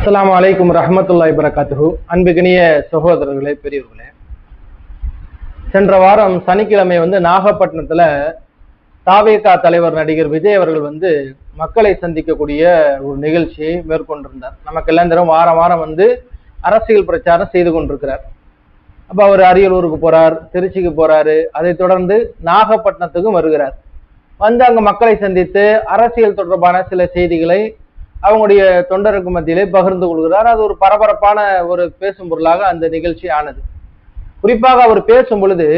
அஸ்லாம் அலைக்கும் ரஹமத்துல்லாய் வரகாத்துஹு அன்புகினிய சகோதரர்களே பெரியவர்களே சென்ற வாரம் சனிக்கிழமை வந்து நாகப்பட்டினத்துல தாவேகா தலைவர் நடிகர் விஜய் அவர்கள் வந்து மக்களை சந்திக்கக்கூடிய ஒரு நிகழ்ச்சியை மேற்கொண்டிருந்தார். நமக்கு எல்லாம் வாரம் வாரம் வந்து அரசியல் பிரச்சாரம் செய்து கொண்டிருக்கிறார். அப்ப அவர் அரியலூருக்கு போறார் திருச்சிக்கு போறாரு. அதை தொடர்ந்து நாகப்பட்டினத்துக்கும் வருகிறார். வந்து அங்க மக்களை சந்தித்து அரசியல் தொடர்பான சில செய்திகளை அவங்களுடைய தொண்டருக்கு மத்தியிலே பகிர்ந்து கொள்கிறார். அது ஒரு பரபரப்பான ஒரு பேசும் பொருளாக அந்த நிகழ்ச்சி ஆனது. குறிப்பாக அவர் பேசும் பொழுது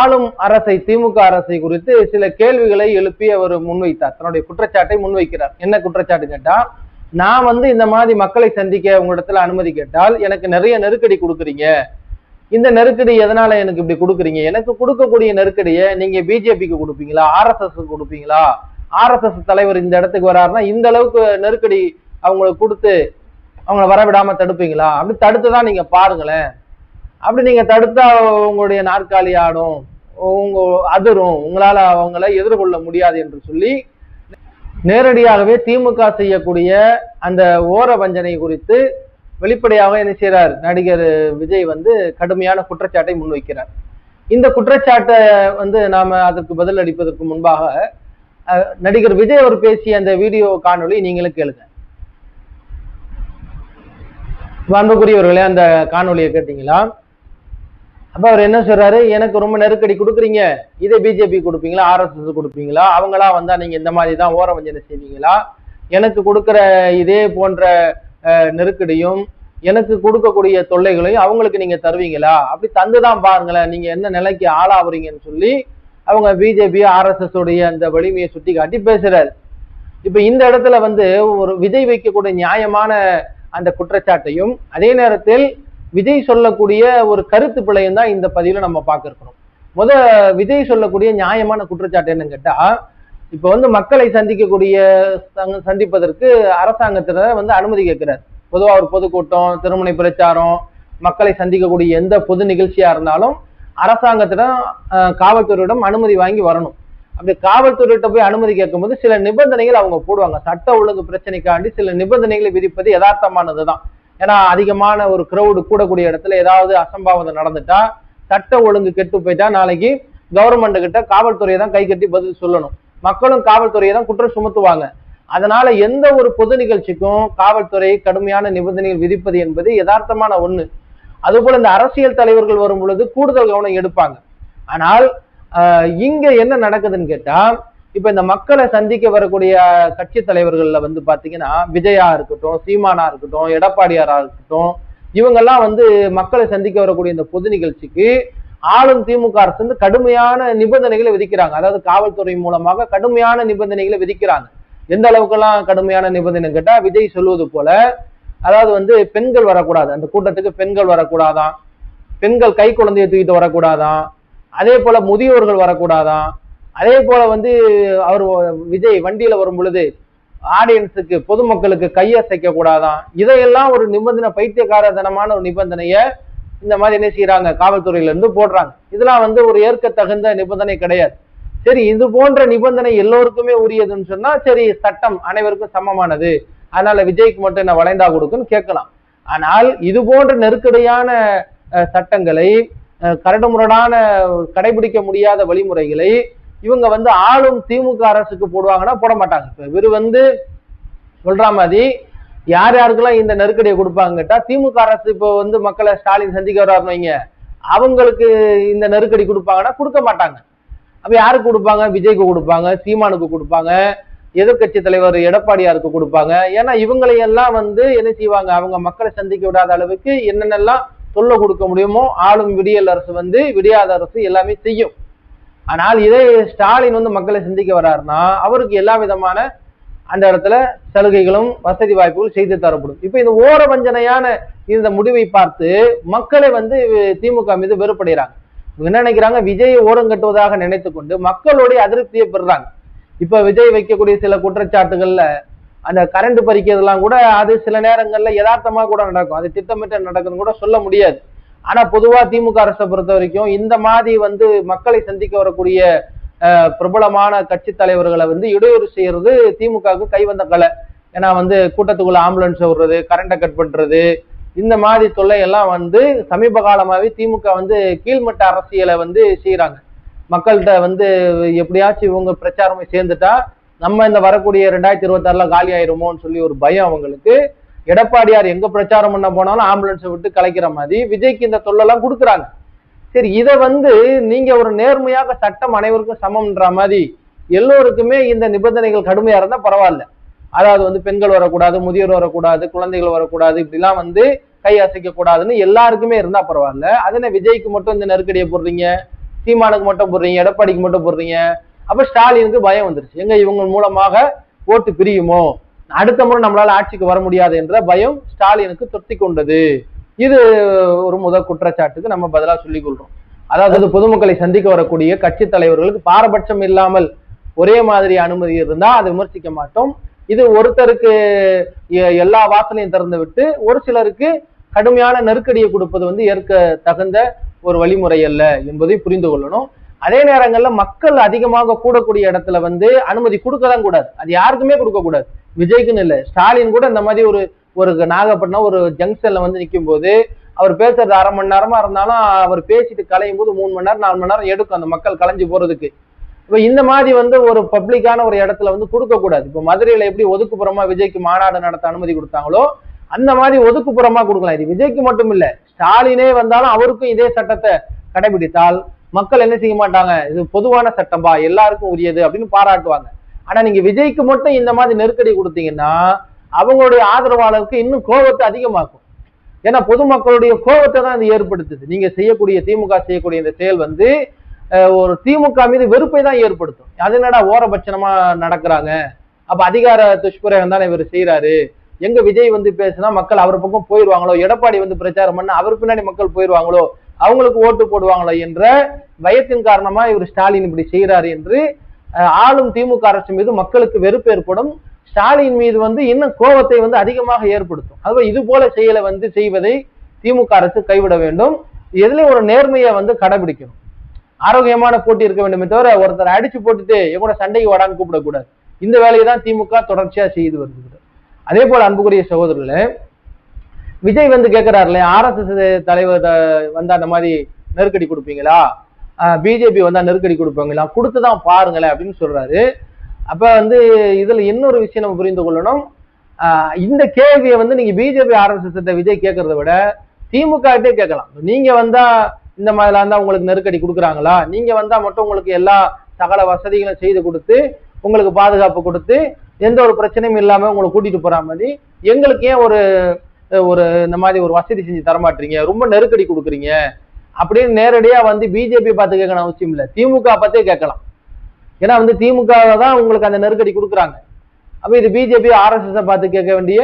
ஆளும் அரசை திமுக அரசை குறித்து சில கேள்விகளை எழுப்பி அவர் முன்வைத்தார். தன்னுடைய குற்றச்சாட்டை முன்வைக்கிறார். என்ன குற்றச்சாட்டு கேட்டா நான் வந்து இந்த மாதிரி மக்களை சந்திக்க உங்களிடத்துல அனுமதி கேட்டால் எனக்கு நிறைய நெருக்கடி கொடுக்குறீங்க. இந்த நெருக்கடி எதனால எனக்கு இப்படி கொடுக்குறீங்க? எனக்கு கொடுக்கக்கூடிய நெருக்கடியை நீங்க பிஜேபிக்கு கொடுப்பீங்களா? ஆர்எஸ்எஸ் கொடுப்பீங்களா? ஆர்எஸ்எஸ் தலைவர் இந்த இடத்துக்கு வராருன்னா இந்த அளவுக்கு நெருக்கடி அவங்களுக்கு கொடுத்து அவங்கள வரவிடாம தடுப்பீங்களா? அப்படி தடுத்து தான் நீங்க பாருங்களேன். அப்படி நீங்க தடுத்தா உங்களுடைய நாற்காலி ஆடும் உங்க அதிரும் உங்களால அவங்கள எதிர்கொள்ள முடியாது என்று சொல்லி நேரடியாகவே திமுக செய்யக்கூடிய அந்த ஓர வஞ்சனை குறித்து வெளிப்படையாக என்ன செய்யறார் நடிகர் விஜய் வந்து கடுமையான குற்றச்சாட்டை முன்வைக்கிறார். இந்த குற்றச்சாட்டை வந்து நாம அதற்கு பதில் அளிப்பதற்கு முன்பாக நடிகர் விஜய் அவர் பேசிய அந்த வீடியோ காணொலி நீங்களும் கேளுங்க. அன்புக்குரியவர்களே அந்த காணொலியை கேட்டீங்களா? அப்ப அவர் என்ன சொல்றாரு? எனக்கு ரொம்ப நெருக்கடி கொடுக்குறீங்க. இதே பிஜேபி கொடுப்பீங்களா? ஆர்எஸ்எஸ் கொடுப்பீங்களா? அவங்களா வந்தா நீங்க இந்த மாதிரி தான் ஓர வஞ்சனை செய்வீங்களா? எனக்கு கொடுக்குற இதே போன்ற நெருக்கடியும் எனக்கு கொடுக்கக்கூடிய தொல்லைகளையும் அவங்களுக்கு நீங்க தருவீங்களா? அப்படி தந்துதான் பாருங்களேன். நீங்க என்ன நிலைக்கு ஆளாவுறீங்கன்னு சொல்லி அவங்க பிஜேபி ஆர்எஸ்எஸ் உடைய அந்த வலிமையை சுட்டி காட்டி பேசுறாரு. இப்ப இந்த இடத்துல வந்து ஒரு விஜய் வைக்கக்கூடிய நியாயமான அந்த குற்றச்சாட்டையும் அதே நேரத்தில் விஜய் சொல்லக்கூடிய ஒரு கருத்து பிழையும் தான் இந்த பதிவில் நம்ம பார்க்க முத விஜய் சொல்லக்கூடிய நியாயமான குற்றச்சாட்டு என்னன்னு கேட்டா இப்ப வந்து மக்களை சந்திக்கக்கூடிய சந்திப்பதற்கு அரசாங்கத்தினர் வந்து அனுமதி கேட்கிறார். பொதுவாக ஒரு பொதுக்கூட்டம் திருமண பிரச்சாரம் மக்களை சந்திக்கக்கூடிய எந்த பொது நிகழ்ச்சியா இருந்தாலும் அரசாங்கத்திடம் காவல்துறையிடம் அனுமதி வாங்கி வரணும். அப்படி காவல்துறையிட்ட போய் அனுமதி கேட்கும்போது சில நிபந்தனைகள் அவங்க போடுவாங்க. சட்ட ஒழுங்கு பிரச்சனைக்காண்டி சில நிபந்தனைகளை விதிப்பது யதார்த்தமானதுதான். ஏன்னா அதிகமான ஒரு கிரௌடு கூடக்கூடிய இடத்துல ஏதாவது அசம்பாவிதம் நடந்துட்டா சட்ட ஒழுங்கு கெட்டு போயிட்டா நாளைக்கு கவர்மெண்ட் கிட்ட காவல்துறையை தான் கை கட்டி பதில் சொல்லணும். மக்களும் காவல்துறையை தான் குற்றம் சுமத்துவாங்க. அதனால எந்த ஒரு பொது நிகழ்ச்சிக்கும் காவல்துறை கடுமையான நிபந்தனைகள் விதிப்பது என்பது யதார்த்தமான ஒண்ணு. அதுபோல இந்த அரசியல் தலைவர்கள் வரும் பொழுது கூடுதல் கவனம் எடுப்பாங்க. ஆனால் இங்க என்ன நடக்குதுன்னு கேட்டா இப்ப இந்த மக்களை சந்திக்க வரக்கூடிய கட்சி தலைவர்கள்ல வந்து பாத்தீங்கன்னா விஜயா இருக்கட்டும் சீமானா இருக்கட்டும் எடப்பாடியாரா இருக்கட்டும் இவங்கெல்லாம் வந்து மக்களை சந்திக்க வரக்கூடிய இந்த பொது நிகழ்ச்சிக்கு ஆளும் திமுக அரசு வந்து கடுமையான நிபந்தனைகளை விதிக்கிறாங்க. அதாவது காவல்துறை மூலமாக கடுமையான நிபந்தனைகளை விதிக்கிறாங்க. எந்த அளவுக்கெல்லாம் கடுமையான நிபந்தனை கேட்டா விஜய் சொல்லுவது போல அதாவது வந்து பெண்கள் வரக்கூடாது. அந்த கூட்டத்துக்கு பெண்கள் வரக்கூடாதான். பெண்கள் கை குழந்தையை தூக்கிட்டு வரக்கூடாதான். அதே போல முதியோர்கள் வரக்கூடாதான். அதே போல வந்து அவர் விஜய் வண்டியில வரும் பொழுது ஆடியன்ஸுக்கு பொதுமக்களுக்கு கையசைக்க கூடாதான் இதையெல்லாம் ஒரு நிபந்தனை பைத்தியகாரதனமான ஒரு நிபந்தனையை இந்த மாதிரி என்ன செய்யறாங்க காவல்துறையில இருந்து போடுறாங்க. இதெல்லாம் வந்து ஒரு ஏற்க தகுந்த நிபந்தனை கிடையாது. சரி இது போன்ற நிபந்தனை எல்லோருக்குமே உரியதுன்னு சொன்னா சரி சட்டம் அனைவருக்கும் சமமானது. அதனால விஜய்க்கு மட்டும் என்ன வளைந்தா கொடுக்குன்னு கேட்கலாம். ஆனால் இது போன்ற நெருக்கடியான அஹ், சட்டங்களை அஹ், கரடுமுரடான கடைபிடிக்க முடியாத வழிமுறைகளை இவங்க வந்து ஆளும் திமுக அரசுக்கு போடுவாங்கன்னா போட மாட்டாங்க. இப்ப இவர் வந்து சொல்ற மாதிரி யார் யாருக்கெல்லாம் இந்த நெருக்கடியை கொடுப்பாங்க கேட்டா திமுக அரசு இப்போ வந்து மக்களை ஸ்டாலின் சந்திக்க வர்றாருன்னு அவங்களுக்கு இந்த நெருக்கடி கொடுப்பாங்கன்னா கொடுக்க மாட்டாங்க. அப்ப யாருக்கு கொடுப்பாங்க? விஜய்க்கு கொடுப்பாங்க சீமானுக்கு கொடுப்பாங்க. எதிர்க்கட்சி தலைவர் எடப்பாடியாருக்கு கொடுப்பாங்க. ஏன்னா இவங்களை எல்லாம் வந்து என்ன செய்வாங்க? அவங்க மக்களை சந்திக்க விடாத அளவுக்கு என்னென்னலாம் சொல்ல கொடுக்க முடியுமோ ஆளும் விடியல் அரசு வந்து விடியாத அரசு எல்லாமே செய்யும். ஆனால் இதே ஸ்டாலின் வந்து மக்களை சந்திக்க வர்றாருன்னா அவருக்கு எல்லா விதமான அந்த இடத்துல சலுகைகளும் வசதி வாய்ப்புகள் செய்து தரப்படும். இப்போ இந்த ஓர வஞ்சனையான இந்த முடிவை பார்த்து மக்களை வந்து திமுக மீது வெறுப்படைகிறாங்க. என்ன நினைக்கிறாங்க? விஜயை ஓரம் கட்டுவதாக நினைத்து கொண்டு மக்களுடைய அதிருப்தியை பெறுறாங்க. இப்ப விஜய் வைக்கக்கூடிய சில குற்றச்சாட்டுகள்ல அந்த கரண்ட் பறிக்கிறதுலாம் கூட அது சில நேரங்கள்ல யதார்த்தமா கூட நடக்கும். அது திட்டமிட்ட நடக்குதுன்னு கூட சொல்ல முடியாது. ஆனா பொதுவா திமுக அரசை பொறுத்த வரைக்கும் இந்த மாதிரி வந்து மக்களை சந்திக்க வரக்கூடிய பிரபலமான கட்சி தலைவர்களை வந்து இடையூறு செய்யறது திமுகவுக்கு கைவந்த கலை. ஏன்னா வந்து கூட்டத்துக்குள்ள ஆம்புலன்ஸ் விடுறது கரண்ட்டை கட் பண்றது இந்த மாதிரி தொல்லை எல்லாம் வந்து சமீப காலமாகவே திமுக வந்து கீழ்மட்ட அரசியலை வந்து செய்யறாங்க மக்கள்கிட்ட வந்து எப்படியாச்சும் இவங்க பிரச்சாரமே சேர்ந்துட்டா நம்ம இந்த வரக்கூடிய ரெண்டாயிரத்தி இருபத்தாறுல காலி ஆயிருமோன்னு சொல்லி ஒரு பயம் அவங்களுக்கு. எடப்பாடியார் எங்க பிரச்சாரம் பண்ண போனாலும் ஆம்புலன்ஸை விட்டு கலைக்கிற மாதிரி விஜய்க்கு இந்த தொல்லெல்லாம் கொடுக்குறாங்க. சரி இதை வந்து நீங்க ஒரு நேர்மையாக சட்டம் அனைவருக்கும் சமம்ன்ற மாதிரி எல்லோருக்குமே இந்த நிபந்தனைகள் கடுமையா இருந்தா பரவாயில்ல. அதாவது வந்து பெண்கள் வரக்கூடாது முதியோர் வரக்கூடாது குழந்தைகள் வரக்கூடாது இப்படிலாம் வந்து கை அசைக்க கூடாதுன்னு எல்லாருக்குமே இருந்தா பரவாயில்ல. அதனை விஜய்க்கு மட்டும் இந்த நெருக்கடியை போடுறீங்க. சீமானுக்கு மட்டும் போடுறீங்க எடப்பாடிக்கு மட்டும் போடுறீங்க. அப்ப ஸ்டாலினுக்கு பயம் வந்துருச்சு. எங்க இவங்க மூலமாக ஓட்டு பிரியுமோ? அடுத்த முறை நம்மளால ஆட்சிக்கு வர முடியாது என்ற பயம் ஸ்டாலினுக்கு தொத்தி கொண்டது. இது ஒரு முதல் குற்றச்சாட்டுக்கு நம்ம பதிலா சொல்லிக் கொள்றோம். அதாவது பொதுமக்களை சந்திக்க வரக்கூடிய கட்சி தலைவர்களுக்கு பாரபட்சம் இல்லாமல் ஒரே மாதிரி அனுமதி இருந்தா அதை விமர்சிக்க மாட்டோம். இது ஒருத்தருக்கு எல்லா வாசலையும் திறந்து விட்டு ஒரு சிலருக்கு கடுமையான நெருக்கடியை கொடுப்பது வந்து ஏற்க தகுந்த ஒரு வழிமுறை அல்ல என்பதை புரிந்து கொள்ளணும். அதே நேரங்கள்ல மக்கள் அதிகமாக கூடக்கூடிய இடத்துல வந்து அனுமதி கொடுக்க தான் கூடாது. அது யாருக்குமே கொடுக்க கூடாது. விஜய்க்குன்னு இல்லை. ஸ்டாலின் கூட இந்த மாதிரி ஒரு ஒரு நாகப்பட்டினம் ஒரு ஜங்ஷன்ல வந்து நிற்கும் போது அவர் பேசுறது அரை மணி நேரமா இருந்தாலும் அவர் பேசிட்டு கலையும் போது மூணு மணி நேரம் நாலு மணி நேரம் எடுக்கும் அந்த மக்கள் கலைஞ்சு போறதுக்கு. இப்போ இந்த மாதிரி வந்து ஒரு பப்ளிக்கான ஒரு இடத்துல வந்து கொடுக்க கூடாது. மதுரையில் மதுரையில எப்படி ஒதுக்குப்புறமா விஜய்க்கு மாநாடு நடத்த அனுமதி கொடுத்தாங்களோ அந்த மாதிரி ஒதுக்குப்புறமா கொடுக்கலாம். இது விஜய்க்கு மட்டும் இல்ல ஸ்டாலினே வந்தாலும் அவருக்கும் இதே சட்டத்தை கடைபிடித்தால் மக்கள் என்ன செய்ய மாட்டாங்க? இது பொதுவான சட்டம்பா எல்லாருக்கும் உரியது அப்படின்னு பாராட்டுவாங்க. ஆனா நீங்க விஜய்க்கு மட்டும் இந்த மாதிரி நெருக்கடி கொடுத்தீங்கன்னா அவங்களுடைய ஆதரவாளருக்கு இன்னும் கோபத்தை அதிகமாக்கும். ஏன்னா பொதுமக்களுடைய கோபத்தை தான் இது ஏற்படுத்துது. நீங்க செய்யக்கூடிய திமுக செய்யக்கூடிய இந்த செயல் வந்து ஒரு திமுக மீது வெறுப்பை தான் ஏற்படுத்தும். அது என்னடா ஓரபட்சணமா நடக்கிறாங்க? அப்ப அதிகார துஷ்பிரயோகம் தானே இவர் செய்யறாரு எங்க விஜய் வந்து பேசினா மக்கள் அவர் பக்கம் போயிடுவாங்களோ எடப்பாடி வந்து பிரச்சாரம் பண்ண அவர் பின்னாடி மக்கள் போயிடுவாங்களோ அவங்களுக்கு ஓட்டு போடுவாங்களோ என்ற பயத்தின் காரணமா இவர் ஸ்டாலின் இப்படி செய்கிறார் என்று ஆளும் திமுக அரசு மீது மக்களுக்கு வெறுப்பு ஏற்படும். ஸ்டாலின் மீது வந்து இன்னும் கோபத்தை வந்து அதிகமாக ஏற்படுத்தும். அதுவே இது போல செயலை வந்து செய்வதை திமுக அரசு கைவிட வேண்டும். எதுலயும் ஒரு நேர்மையை வந்து கடைபிடிக்கணும். ஆரோக்கியமான போட்டி இருக்க வேண்டுமே தவிர ஒருத்தர் அடிச்சு போட்டுட்டு என் கூட சண்டைக்கு வாடான்னு கூப்பிடக்கூடாது. இந்த வேலையை தான் திமுக தொடர்ச்சியா செய்து வருகிறது. அதே போல அன்புக்குரிய சகோதரர்களே விஜய் வந்து கேட்கிறாருல ஆர்எஸ்எஸ் தலைவர் வந்து அந்த மாதிரி நெருக்கடி கொடுப்பீங்களா? பிஜேபி வந்தா நெருக்கடி கொடுப்பாங்களா? கொடுத்துதான் பாருங்களேன் அப்படின்னு சொல்றாரு. அப்ப வந்து இதுல இன்னொரு விஷயம் நம்ம புரிந்து கொள்ளணும். இந்த கேள்வியை வந்து நீங்க பிஜேபி ஆர்எஸ்எஸ் விஜய் கேட்கறத விட திமுகிட்டே கேட்கலாம். நீங்க வந்தா இந்த மாதிரிலாம் இருந்தா உங்களுக்கு நெருக்கடி கொடுக்குறாங்களா? நீங்க வந்தா மட்டும் உங்களுக்கு எல்லா சகல வசதிகளும் செய்து கொடுத்து உங்களுக்கு பாதுகாப்பு கொடுத்து எந்த ஒரு பிரச்சனையும் இல்லாம உங்களை கூட்டிட்டு போற மாதிரி எங்களுக்கு ஏன் ஒரு ஒரு இந்த மாதிரி ஒரு வசதி செஞ்சு தரமாட்டீங்க? ரொம்ப நெருக்கடி கொடுக்குறீங்க. அப்படின்னு நேரடியா வந்து பிஜேபி பார்த்து கேட்கணும் அவசியம் இல்லை. திமுக பார்த்தே கேட்கலாம். ஏன்னா வந்து திமுக தான் உங்களுக்கு அந்த நெருக்கடி கொடுக்குறாங்க. அப்ப இது பிஜேபி ஆர்எஸ்எஸ் பார்த்து கேட்க வேண்டிய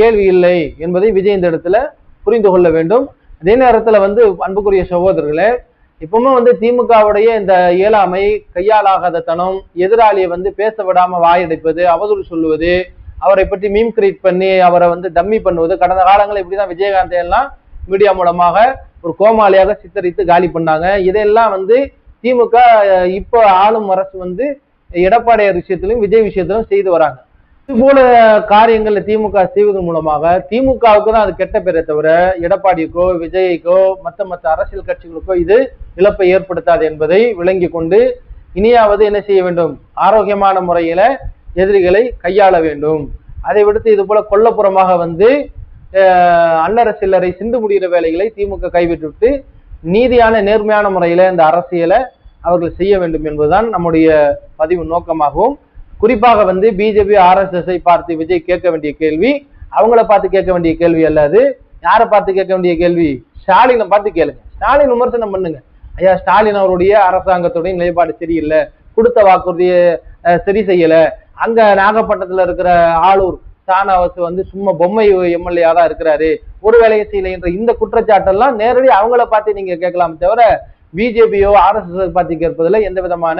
கேள்வி இல்லை என்பதை விஜய் இந்த இடத்துல புரிந்து கொள்ள வேண்டும். அதே நேரத்தில் வந்து அன்புக்குரிய சகோதரர்களே இப்பவுமே வந்து திமுகவுடைய இந்த இயலாமை கையாலாகாத தனம் எதிராளியை வந்து பேச விடாம வாயடைப்பது அவதூறு சொல்லுவது அவரை பற்றி மீம் கிரியேட் பண்ணி அவரை வந்து டம்மி பண்ணுவது கடந்த காலங்களில் இப்படிதான் விஜயகாந்தை எல்லாம் மீடியா மூலமாக ஒரு கோமாளியாக சித்தரித்து காலி பண்ணாங்க. இதெல்லாம் வந்து திமுக இப்போ ஆளும் அரசு வந்து எடப்பாடியார் விஷயத்திலும் விஜய் விஷயத்திலும் செய்து வராங்க. இது போல காரியங்கள்ல திமுக செய்வதன் மூலமாக திமுகவுக்கு தான் அது கெட்ட பேரை தவிர எடப்பாடிக்கோ விஜய்க்கோ மற்ற மற்ற அரசியல் கட்சிகளுக்கோ இது இழப்பை ஏற்படுத்தாது என்பதை விளங்கி கொண்டு இனியாவது என்ன செய்ய வேண்டும்? ஆரோக்கியமான முறையில எதிரிகளை கையாள வேண்டும். அதை விடுத்து இது போல கொல்லப்புறமாக வந்து அன்னர சில்லரை சிந்து முடிகிற வேலைகளை திமுக கைவிட்டுவிட்டு நீதியான நேர்மையான முறையில இந்த அரசியலை அவர்கள் செய்ய வேண்டும் என்பதுதான் நம்முடைய பதிவு நோக்கமாகவும் குறிப்பாக வந்து பிஜேபி ஆர்எஸ்எஸ்ஐ பார்த்து விஜய் கேட்க வேண்டிய கேள்வி அவங்கள பார்த்து கேட்க வேண்டிய கேள்வி அல்லாது யாரை பார்த்து கேட்க வேண்டிய கேள்வி? ஸ்டாலினை பார்த்து கேளுங்க. ஸ்டாலின் விமர்சனம் பண்ணுங்க. ஐயா ஸ்டாலின் அவருடைய அரசாங்கத்துடைய நிலைப்பாடு சரியில்லை. கொடுத்த வாக்குறுதியை சரி செய்யல. அங்க நாகப்பட்டினத்துல இருக்கிற ஆளூர் சானாவஸ் வந்து சும்மா பொம்மை எம்எல்ஏ தான் இருக்கிறாரு. ஒரு வேலையை செய்யல என்ற இந்த குற்றச்சாட்டெல்லாம் நேரடி அவங்கள பார்த்து நீங்க கேட்கலாம் தவிர பிஜேபியோ ஆர்எஸ்எஸ் பார்த்து கேட்பதில் எந்த விதமான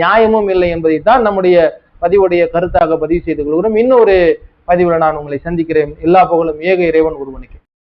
நியாயமும் இல்லை என்பதை தான் நம்முடைய பதிவுடைய கருத்தாக பதிவு செய்து கொள்கிறோம். இன்னொரு பதிவுல நான் உங்களை சந்திக்கிறேன். எல்லா புகழும் ஏக இறைவன் ஒருவனுக்கு.